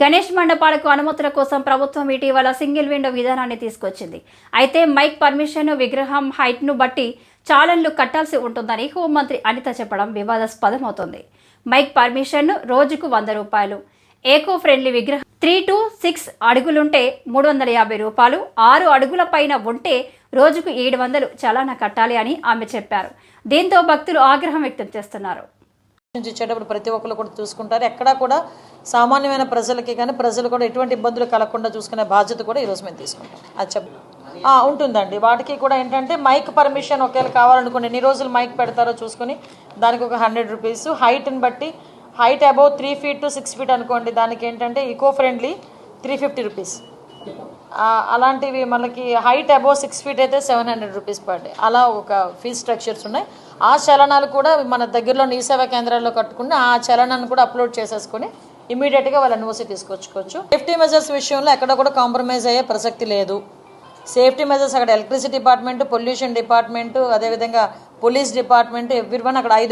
గణేష్ మండపాలకు అనుమతుల కోసం ప్రభుత్వం ఇటీవల సింగిల్ విండో విధానాన్ని తీసుకొచ్చింది. అయితే మైక్ పర్మిషన్ విగ్రహం హైట్ను బట్టి చాలన్లు కట్టాల్సి ఉంటుందని హోంమంత్రి అనిత చెప్పడం వివాదాస్పదమవుతోంది. మైక్ పర్మిషన్ రోజుకు వంద రూపాయలు ఏకో ఫ్రెండ్లీ విగ్రహం త్రీ టు సిక్స్ అడుగులుంటే మూడు వందల యాభై రూపాయలు ఆరు అడుగుల పైన ఉంటే రోజుకు ఏడు వందలు చలానా కట్టాలి అని ఆమె చెప్పారు. దీంతో భక్తులు ఆగ్రహం వ్యక్తం చేస్తున్నారు. నుంచి ఇచ్చేటప్పుడు ప్రతి ఒక్కరు కూడా చూసుకుంటారు. ఎక్కడా కూడా సామాన్యమైన ప్రజలకి కానీ ప్రజలు కూడా ఎటువంటి ఇబ్బందులు కలగకుండా చూసుకునే బాధ్యత కూడా ఈరోజు మేము తీసుకుంటాం. అది చెప్ ఉంటుందండి. వాటికి కూడా ఏంటంటే మైక్ పర్మిషన్ ఒకవేళ కావాలనుకోండి ఎన్ని రోజులు మైక్ పెడతారో చూసుకుని దానికి ఒక హండ్రెడ్ రూపీస్. హైట్ని బట్టి height above three feet to six feet అనుకోండి దానికి ఏంటంటే eco friendly three fifty rupees. అలాంటివి మనకి హైట్ అబోవ్ సిక్స్ ఫీట్ అయితే seven hundred rupees per day. అలా ఒక ఫీజ్ స్ట్రక్చర్స్ ఉన్నాయి. ఆ చలనాలు కూడా మన దగ్గరలో నీ సేవా కేంద్రాల్లో కట్టుకుని ఆ చలనాన్ని కూడా అప్లోడ్ చేసేసుకొని ఇమీడియట్గా వాళ్ళ ఎన్ఓసీ తీసుకొచ్చుకోవచ్చు. సేఫ్టీ మెజర్స్ విషయంలో ఎక్కడ కూడా కాంప్రమైజ్ అయ్యే ప్రసక్తి లేదు. సేఫ్టీ మెజర్స్ అక్కడ ఎలక్ట్రిసిటీ డిపార్ట్మెంట్ పొల్యూషన్ డిపార్ట్మెంట్ అదేవిధంగా పోలీస్ డిపార్ట్మెంట్ ఎవ్రీ వన్ అక్కడ ఐదు